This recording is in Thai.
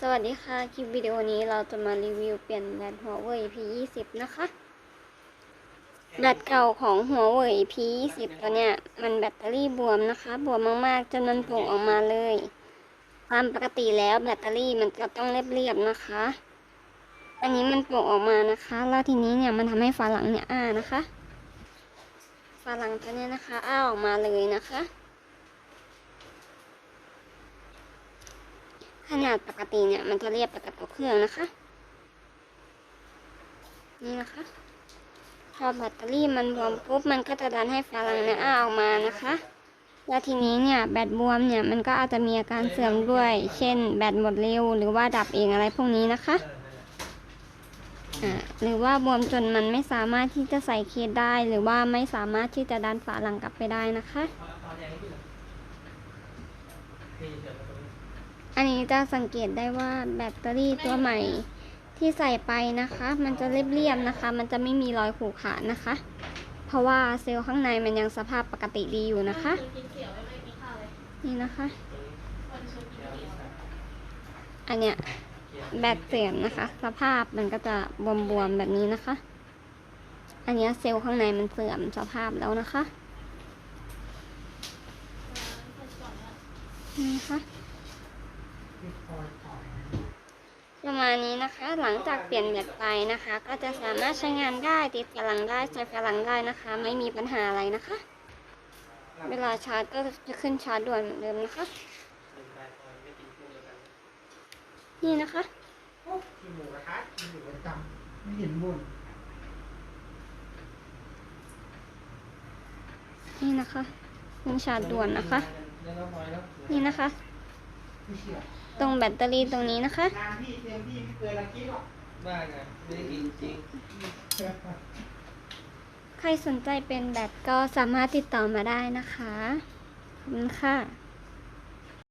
สวัสดีค่ะ คลิปวิดีโอนี้เราจะมารีวิวเปลี่ยนแบตหัวเว่ย P20 นะคะ แบตเก่าของหัวเว่ย P20 ตัวเนี้ยมันแบตเตอรี่บวมนะคะ บวมมากๆ จนมันโผล่ออกมาเลย ความปกติแล้วแบตเตอรี่มันจะต้องเรียบๆนะคะ อันนี้มันโผล่ออกมานะคะ แล้วทีนี้เนี่ยมันทำให้ฝาหลังเนี่ยอ้านะคะ ฝาหลังตัวเนี้ยนะคะ อ้าออกมาเลยนะคะ นาดปกติเนี่ยมันจะเรียบไปกับตัวเครื่องนะคะ นี่นะคะ พอแบตเตอรี่มันบวมปุ๊บมันก็จะดันให้ฝาหลังเนี่ยอ้าออกมานะคะ แล้วทีนี้เนี่ยแบตบวมเนี่ยมันก็อาจจะมีอาการเสื่อมด้วย เช่น แบตหมดเร็วหรือว่าดับเองอะไรพวกนี้นะคะหรือว่าบวมจนมันไม่สามารถที่จะใส่เคสได้ หรือว่าไม่สามารถที่จะดันฝาหลังกลับไปได้นะคะ อันนี้จะสังเกตได้ว่าแบตเตอรี่ตัวใหม่ที่ใส่ไปนะคะ มันจะเรียบๆนะคะ มันจะไม่มีรอยขูดขาดนะคะ เพราะว่าเซลล์ข้างในมันยังสภาพปกติดีอยู่นะคะ นี่นะคะ อันเนี้ยแบตเสื่อมนะคะ สภาพมันก็จะบวมๆแบบนี้นะคะ อันเนี้ยเซลล์ข้างในมันเสื่อมสภาพแล้วนะคะนี่นะคะ ประมาณนี้นะคะ หลังจากเปลี่ยนแบตไปนะคะ ก็จะสามารถใช้งานได้ติดฝาหลังได้ใช้ฝาหลังได้นะคะ ไม่มีปัญหาอะไรนะคะ เวลาชาร์จก็จะขึ้นชาร์จด่วนเหมือนเดิมนะคะ นี่นะคะไม่เห็นบนนี่นะคะขึ้นชาร์จด่วนนะคะ นี่นะคะ ตรงแบตเตอรี่ตรงนี้นะคะ งานพี่เต็มที่ไม่เกินละคิดหรอกได้ไงไม่ได้กินจริงใครสนใจเป็นแบตก็สามารถติดต่อมาได้นะคะ ขอบคุณค่ะ